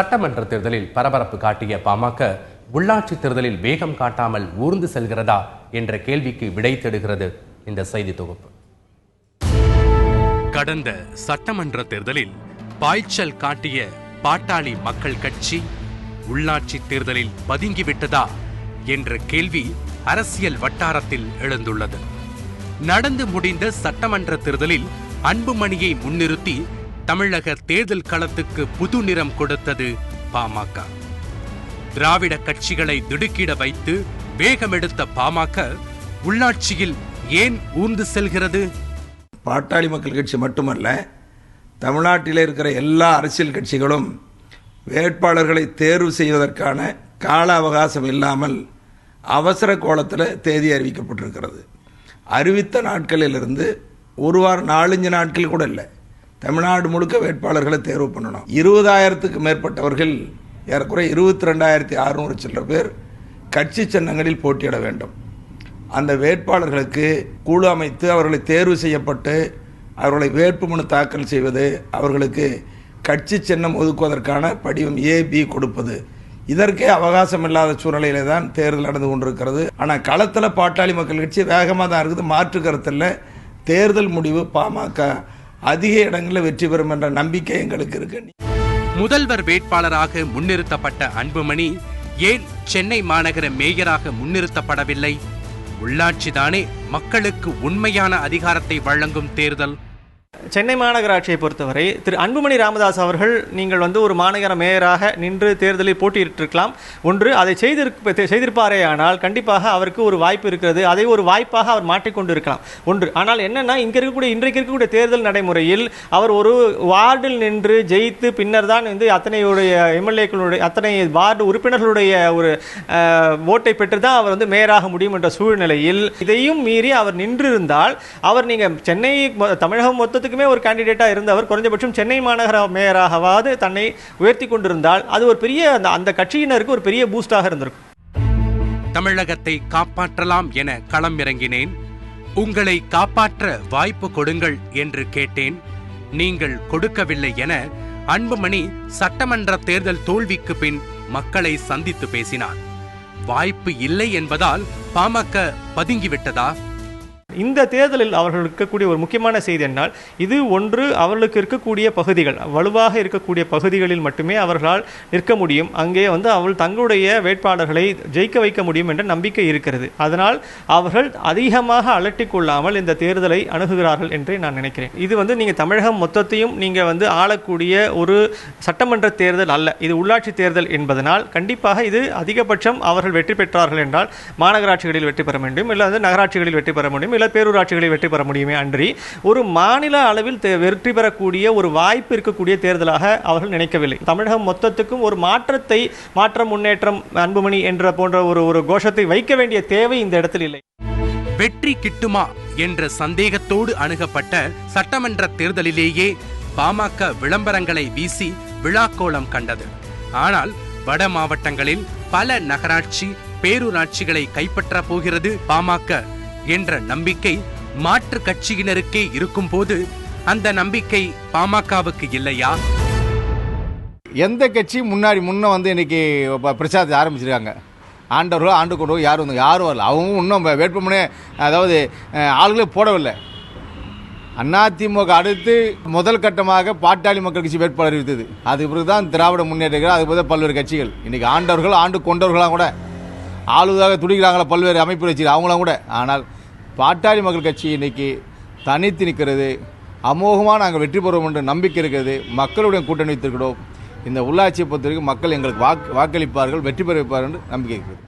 சட்டமன்ற தேர்தலில் பரபரப்பு காட்டிய பாமக உள்ளாட்சி தேர்தலில் வேகம் காட்டாமல் ஊர்ந்து செல்கிறதா என்ற கேள்விக்கு விடை தேடுகிறது இந்த செய்தி தொகுப்பு. கடந்த சட்டமன்ற தேர்தலில் பாய்ச்சல் காட்டிய பாட்டாளி மக்கள் கட்சி உள்ளாட்சி தேர்தலில் பதுங்கிவிட்டதா என்ற கேள்வி அரசியல் வட்டாரத்தில் எழுந்துள்ளது. நடந்து முடிந்த சட்டமன்ற தேர்தலில் அன்புமணியை முன்னிறுத்தி தமிழக தேர்தல் களத்துக்கு புது நிறம் கொடுத்தது பாமக. திராவிட கட்சிகளை திடுக்கிட வைத்து வேகமெடுத்த பாமக உள்ளாட்சியில் ஏன் ஊர்ந்து செல்கிறது? பாட்டாளி மக்கள் கட்சி மட்டுமல்ல தமிழ்நாட்டில் இருக்கிற எல்லா அரசியல் கட்சிகளும் வேட்பாளர்களை தேர்வு செய்வதற்கான கால அவகாசம் இல்லாமல் அவசர கோலத்தில் தேதி அறிவிக்கப்பட்டிருக்கிறது. அறிவித்த நாட்களிலிருந்து ஒரு வாரம் நாலஞ்சு நாட்கள் கூட இல்லை. தமிழ்நாடு முழுக்க வேட்பாளர்களை தேர்வு பண்ணணும். இருபதாயிரத்துக்கு மேற்பட்டவர்கள் ஏறக்குறைய இருபத்தி ரெண்டாயிரத்தி அறுநூறு சில்லற பேர் கட்சி சின்னங்களில் போட்டியிட வேண்டும். அந்த வேட்பாளர்களுக்கு குழு அமைத்து அவர்களை தேர்வு செய்யப்பட்டு அவர்களை வேட்புமனு தாக்கல் செய்வது அவர்களுக்கு கட்சி சின்னம் ஒதுக்குவதற்கான படிவம் ஏ பி கொடுப்பது. இதற்கே அவகாசம் இல்லாத சூழ்நிலையில தான் தேர்தல் நடந்து கொண்டிருக்கிறது. ஆனால் களத்தில் பாட்டாளி மக்கள் கட்சி வேகமாக தான் இருக்குது. மாற்று கருத்தில் தேர்தல் முடிவு பாமக அதிக இடங்களில் வெற்றி பெறும் என்ற நம்பிக்கை எங்களுக்கு இருக்கு. முதல்வர் வேட்பாளராக முன்னிறுத்தப்பட்ட அன்புமணி ஏன் சென்னை மாநகர மேயராக முன்னிறுத்தப்படவில்லை? உள்ளாட்சிதானே மக்களுக்கு உண்மையான அதிகாரத்தை வழங்கும் தேர்தல். சென்னை மாநகராட்சியை பொறுத்தவரை திரு அன்புமணி ராமதாஸ் அவர்கள் நீங்கள் வந்து ஒரு மாநகர மேயராக நின்று தேர்தலில் போட்டியிட்டிருக்கலாம். ஒன்று அதை செய்திருப்ப செய்திருப்பாரே ஆனால் கண்டிப்பாக அவருக்கு ஒரு வாய்ப்பு இருக்கிறது. அதை ஒரு வாய்ப்பாக அவர் மாற்றிக்கொண்டு இருக்கலாம் ஒன்று ஆனால் என்னென்னா இங்கே இருக்கக்கூடிய இன்றைக்கு இருக்கக்கூடிய தேர்தல் நடைமுறையில் அவர் ஒரு வார்டில் நின்று ஜெயித்து பின்னர் தான் வந்து அத்தனையுடைய எம்எல்ஏக்களுடைய அத்தனை வார்டு உறுப்பினர்களுடைய ஒரு ஓட்டை பெற்று தான் அவர் வந்து மேயராக முடியும் என்ற சூழ்நிலையில் இதையும் மீறி அவர் நின்றிருந்தால் அவர் நீங்கள் சென்னை மொ- தமிழகம் எல்லாத்துக்குமே ஒரு கேண்டிடேட்டாக இருந்தவர். குறைஞ்சபட்சம் சென்னை மாநகர மேயராகவாவது தன்னை உயர்த்தி கொண்டிருந்தால் அது ஒரு பெரிய அந்த அந்த கட்சியினருக்கு ஒரு பெரிய பூஸ்டாக இருந்திருக்கும். தமிழகத்தை காப்பாற்றலாம் என களம் இறங்கினேன். உங்களை காப்பாற்ற வாய்ப்பு கொடுங்கள் என்று கேட்டேன். நீங்கள் கொடுக்கவில்லை என அன்புமணி சட்டமன்ற தேர்தல் தோல்விக்கு பின் மக்களை சந்தித்து பேசினார். வாய்ப்பு இல்லை என்பதால் பாமக பதுங்கிவிட்டதா? இந்த தேர்தலில் அவர்கள் இருக்கக்கூடிய ஒரு முக்கியமான செய்தி என்னால் இது ஒன்று அவர்களுக்கு இருக்கக்கூடிய பகுதிகள் வலுவாக இருக்கக்கூடிய பகுதிகளில் மட்டுமே அவர்களால் நிற்க முடியும். அங்கே வந்து அவள் தங்களுடைய வேட்பாளர்களை ஜெயிக்க வைக்க முடியும் என்ற நம்பிக்கை இருக்கிறது. அதனால் அவர்கள் அதிகமாக அலட்டிக் கொள்ளாமல் இந்த தேர்தலை அணுகுகிறார்கள் என்றே நான் நினைக்கிறேன். இது வந்து நீங்கள் தமிழகம் மொத்தத்தையும் நீங்கள் வந்து ஆளக்கூடிய ஒரு சட்டமன்ற தேர்தல் அல்ல இது உள்ளாட்சி தேர்தல் என்பதனால் கண்டிப்பாக இது அதிகபட்சம் அவர்கள் வெற்றி பெற்றார்கள் என்றால் மாநகராட்சிகளில் வெற்றி பெற வேண்டும் இல்லை வந்து நகராட்சிகளில் வெற்றி பெற முடியும் சில பேரூராட்சிகளில் வெற்றி பெற முடியுமே அன்றி ஒரு மாநில அளவில் வெற்றி பெறக்கூடிய ஒரு வாய்ப்பு இருக்கக்கூடிய தேர்தலாக அவர்கள் நினைக்கவில்லை. தமிழகம் மொத்தத்துக்கும் ஒரு மாற்றத்தை மாற்றம் முன்னேற்றம் அன்புமணி என்ற போன்ற ஒரு ஒரு கோஷத்தை வைக்க வேண்டிய தேவை இந்த இடத்தில் இல்லை. வெற்றி கிட்டுமா என்ற சந்தேகத்தோடு அணுகப்பட்ட சட்டமன்ற தேர்தலிலேயே பாமக விளம்பரங்களை வீசி விழாக்கோலம் கண்டது. ஆனால் வட மாவட்டங்களில் பல நகராட்சி பேரூராட்சிகளை கைப்பற்ற போகிறது பாமக. என்ற நம்பிக்கை மாற்று கட்சியினருக்கே இருக்கும் போது அந்த நம்பிக்கை பாமகவுக்கு இல்லையா? எந்த கட்சியும் முன்னாடி முன்ன வந்து இன்னைக்கு ப- பிரச்சாரத்தை ஆரம்பிச்சிருக்காங்க? ஆண்டவர்களோ ஆண்டு கொண்டோ யாரும் வந்து யாரும் வரல. அவங்க இன்னும் வேட்புமனே அதாவது ஆளுகளே போடவில்லை. அதிமுக அடுத்து முதல் கட்டமாக பாட்டாளி மக்கள் கட்சி வேட்பாளர் இருந்தது அதுக்கு பிறகு தான் திராவிட முன்னேற்ற அதுக்கு போல பல்வேறு கட்சிகள். இன்னைக்கு ஆண்டவர்கள் ஆண்டு கொண்டவர்களாம் கூட ஆளுதாக துடிக்கிறாங்களா பல்வேறு அமைப்பு வச்சு அவங்களாம் கூட. ஆனால் பாட்டாளி மக்கள் கட்சி இன்னைக்கு தனித்து நிற்கிறது. அமோகமாக நாங்கள் வெற்றி பெறுவோம் என்ற நம்பிக்கை இருக்கிறது. மக்களுடைய கூட்டணி வைத்திருக்கிறோம். இந்த உள்ளாட்சியை பொறுத்தவரைக்கும் மக்கள் எங்களுக்கு வாக்கு வாக்களிப்பார்கள் வெற்றி பெற வைப்பார்கள் என்று நம்பிக்கை இருக்கிறது.